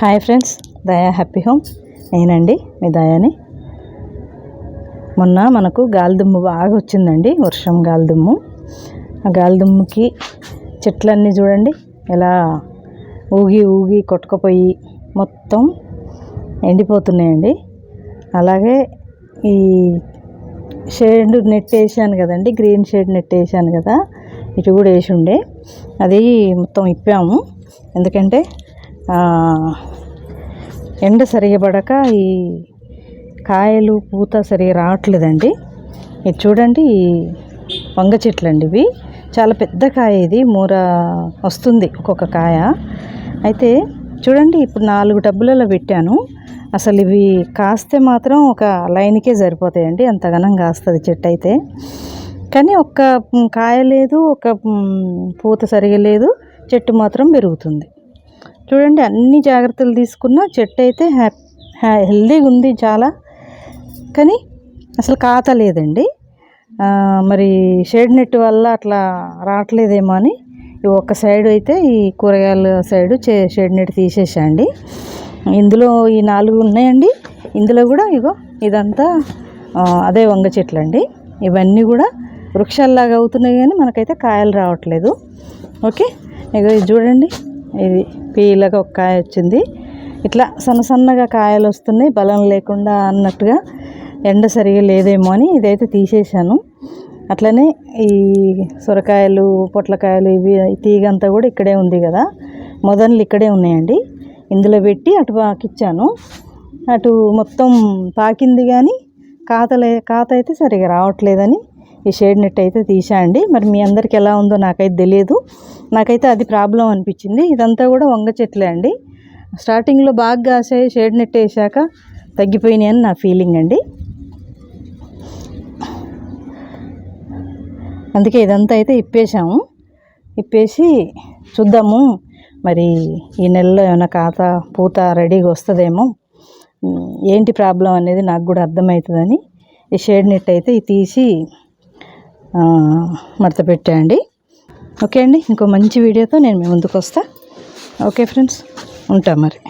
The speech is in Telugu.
Hi friends Daya happy home నేనండి మీ దయాని మొన్న మనకు గాలిదుమ్ము బాగా వచ్చిందండి వర్షం గాలిదుమ్ము. ఆ గాలిదుమ్ముకి చెట్లన్నీ చూడండి ఎలా ఊగి ఊగి కొట్టుకుపోయి మొత్తం ఎండిపోతున్నాయండి. అలాగే ఈ షేడ్ నెట్ వేసాను కదండి గ్రీన్ షేడ్ నెట్ వేసాను కదా ఇటు కూడా వేసి ఉండే. అది మొత్తం ఇప్పాము. ఎందుకంటే ఎండ సరిగబడక ఈ కాయలు పూత సరిగా రావట్లేదండి. ఇది చూడండి ఈ వంగ చెట్లు అండి ఇవి. చాలా పెద్ద కాయ ఇది మూర వస్తుంది ఒక్కొక్క కాయ. అయితే చూడండి ఇప్పుడు నాలుగు టబ్బులలో పెట్టాను. అసలు ఇవి కాస్తే మాత్రం ఒక లైన్కే సరిపోతాయండి అంత ఘనం కాస్తుంది చెట్టు అయితే. కానీ ఒక్క కాయ లేదు ఒక పూత సరిగా లేదు చెట్టు మాత్రం పెరుగుతుంది. చూడండి అన్ని జాగ్రత్తలు తీసుకున్న చెట్టు అయితే హెల్దీగా ఉంది చాలా. కానీ అసలు కాత లేదండి. మరి షేడ్ నెట్ వల్ల అట్లా రావట్లేదేమో అని ఒక ఒక్క సైడ్ అయితే ఈ కూరగాయల సైడు చే షేడ్ నెట్ తీసేసండి ఇందులో ఈ నాలుగు ఉన్నాయండి. ఇందులో కూడా ఇగో ఇదంతా అదే వంగ చెట్లు అండి ఇవన్నీ కూడా వృక్షాల్లాగా అవుతున్నాయి కానీ మనకైతే కాయలు రావట్లేదు. ఓకే? ఇగో ఇది చూడండి. ఇది పీలగా ఒక కాయ వచ్చింది. ఇట్లా సన్న సన్నగా కాయలు వస్తున్నాయి. బలం లేకుండా అన్నట్టుగా ఎండ సరిగా లేదేమో అని ఇదైతే తీసేసాను అట్లనే ఈ సొరకాయలు పొట్లకాయలు ఇవి తీగంతా కూడా ఇక్కడే ఉంది కదా. మొదలు ఇక్కడే ఉన్నాయండి. ఇందులో పెట్టి అటు పాకిచ్చాను. అటు మొత్తం పాకింది కానీ కాతలే కాత అయితే సరిగా రావట్లేదని ఈ షేడ్ నెట్ అయితే తీసా అండి మరి మీ అందరికి ఎలా ఉందో నాకైతే తెలియదు. నాకైతే అది ప్రాబ్లం అనిపించింది. ఇదంతా కూడా వంగ చెట్లే అండి. స్టార్టింగ్లో బాగా కాసాయి షేడ్ నెట్ వేసాక తగ్గిపోయినాయి అని నా ఫీలింగ్ అండి. అందుకే ఇదంతా అయితే ఇప్పేసాము ఇప్పేసి చూద్దాము. మరి ఈ నెలలో ఏమైనా ఖాతా పూత రెడీగా వస్తుందేమో. ఏంటి ప్రాబ్లం అనేది నాకు కూడా అర్థమవుతుందని ఈ షేడ్ నెట్ అయితే తీసి మడత పెట్టేయండి. ఓకే అండి ఇంకో మంచి వీడియోతో నేను మీ ముందుకు వస్తా ఓకే ఫ్రెండ్స్ ఉంటా మరి.